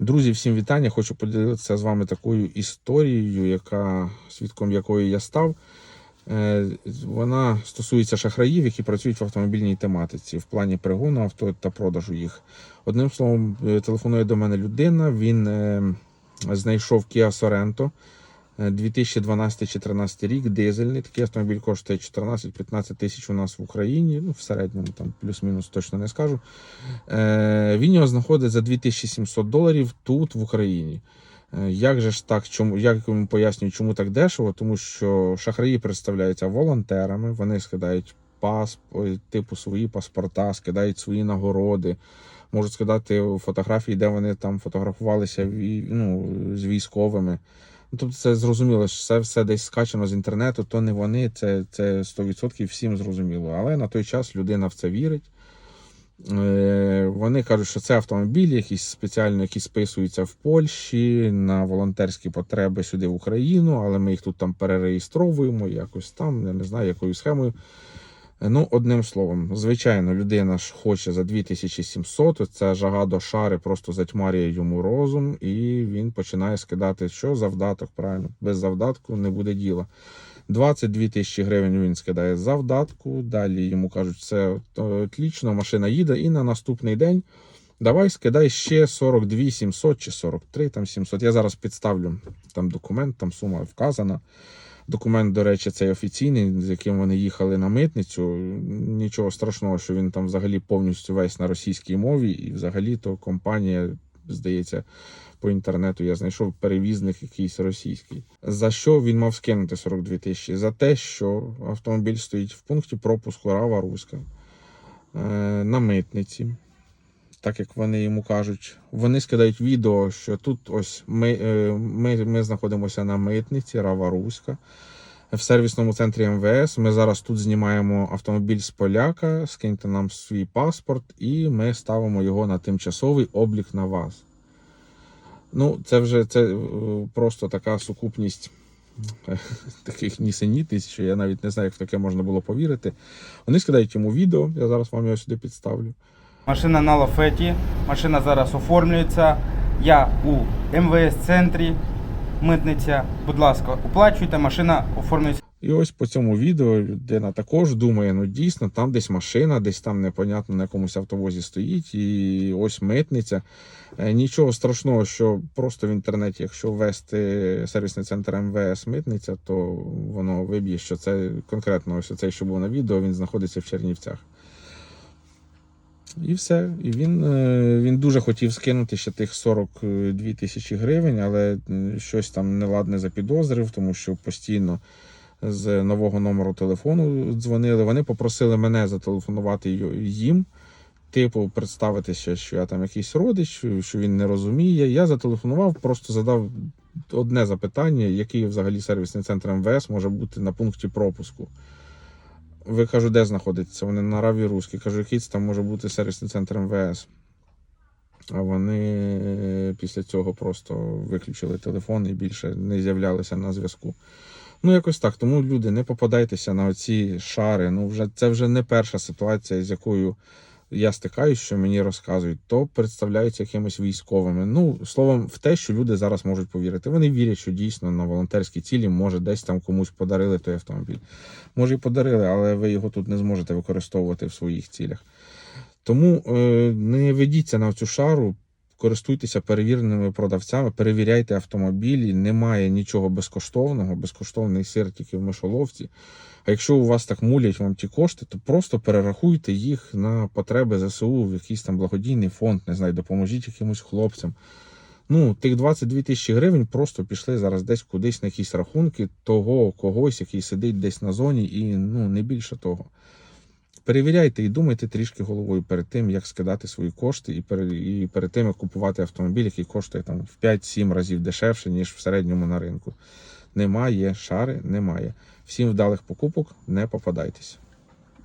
Друзі, всім вітання. Хочу поділитися з вами такою історією, яка свідком якої я став. Е, Вона стосується шахраїв, які працюють в автомобільній тематиці в плані пригону авто та продажу їх. Одним словом, е, телефонує до мене людина. Він е, знайшов Kia Sorento. Е, 2012-2014 рік, дизельний. Такий автомобіль коштує 14-15 тисяч у нас в Україні. Ну, в середньому там плюс-мінус точно не скажу. Е, він його знаходить за 2700 доларів тут, в Україні. Е, Як же ж так, чому як йому пояснюють, чому так дешево? Тому що шахраї представляються волонтерами, вони скидають пас, типу свої паспорта, скидають свої нагороди, можуть скидати фотографії, де вони там фотографувалися ну, з військовими. Ну, Тобто це зрозуміло, що це все десь скачано з інтернету, то не вони, це, це 100% всім зрозуміло. Але на той час людина в це вірить. Е, Вони кажуть, що це автомобілі, якісь спеціально, які списуються в Польщі на волонтерські потреби сюди в Україну, але ми їх тут там перереєстровуємо, якось там, я не знаю, якою схемою. Ну, одним словом, звичайно, людина ж хоче за 2700, ця жага до шари просто затьмарює йому розум, і він починає скидати що завдаток, правильно, без завдатку не буде діла. 22 тисячі гривень він скидає завдатку. Далі йому кажуть, все отлічно, машина їде, і на наступний день давай скидай ще 42 700 чи 43 там 700. Я зараз підставлю там документ, там сума вказана. Документ, до речі, цей офіційний, з яким вони їхали на митницю. Нічого страшного, що він там взагалі повністю весь на російській мові, і взагалі то компанія, здається, по інтернету я знайшов перевізник якийсь російський. За що він мав скинути 42 тисячі? За те, що автомобіль стоїть в пункті пропуску Рава Руська е, на митниці. Так як вони йому кажуть, вони скидають відео, що тут ось ми, е, ми, ми знаходимося на митниці Рава Руська в сервісному центрі МВС. Ми зараз тут знімаємо автомобіль з поляка, скиньте нам свій паспорт, і ми ставимо його на тимчасовий облік на вас. Ну, це вже це е, просто така сукупність е, таких нісенітниць, що я навіть не знаю, як в таке можна було повірити. Вони скидають йому відео, я зараз вам його сюди підставлю. Машина на лафеті, машина зараз оформлюється. Я у МВС центрі, митниця. Будь ласка, оплачуйте, машина оформлюється. І ось по цьому відео людина також думає, ну дійсно, там десь машина, десь там непонятно на якомусь автовозі стоїть, і ось митниця. Е, Нічого страшного, що просто в інтернеті, якщо ввести сервісний центр МВС митниця, то воно виб'є, що це конкретно ось цей, що був на відео, він знаходиться в Чернівцях. І все. І він, е, він дуже хотів скинути ще тих 42 тисячі гривень, але щось там неладне запідозрив, тому що постійно з нового номеру телефону дзвонили. Вони попросили мене зателефонувати їм, типу, представитися, що я там якийсь родич, що він не розуміє. Я зателефонував, просто задав одне запитання, який взагалі сервісний центр МВС може бути на пункті пропуску. Ви кажу, де знаходиться? Вони на Раві Руській. Кажу, який це там може бути сервісний центр МВС. А вони е, після цього просто виключили телефон і більше не з'являлися на зв'язку. Ну, якось так. Тому люди, не попадайтеся на оці шари. Ну, вже це вже не перша ситуація, з якою я стикаюсь, що мені розказують, то представляються якимись військовими. Ну, словом, в те, що люди зараз можуть повірити. Вони вірять, що дійсно на волонтерській цілі може десь там комусь подарили той автомобіль. Може, і подарили, але ви його тут не зможете використовувати в своїх цілях. Тому е, не ведіться на цю шару, користуйтеся перевіреними продавцями, перевіряйте автомобілі. Немає нічого безкоштовного, безкоштовний сир тільки в мишоловці. А якщо у вас так мулять вам ті кошти, то просто перерахуйте їх на потреби ЗСУ в якийсь там благодійний фонд, не знаю, допоможіть якимось хлопцям. Ну, тих 22 тисячі гривень просто пішли зараз десь кудись на якісь рахунки того когось, який сидить десь на зоні, і ну не більше того. Перевіряйте і думайте трішки головою перед тим, як скидати свої кошти, і перед, і перед тим, як купувати автомобіль, який коштує там в 5-7 разів дешевше, ніж в середньому на ринку. Немає шари, немає. Всім вдалих покупок, не попадайтесь.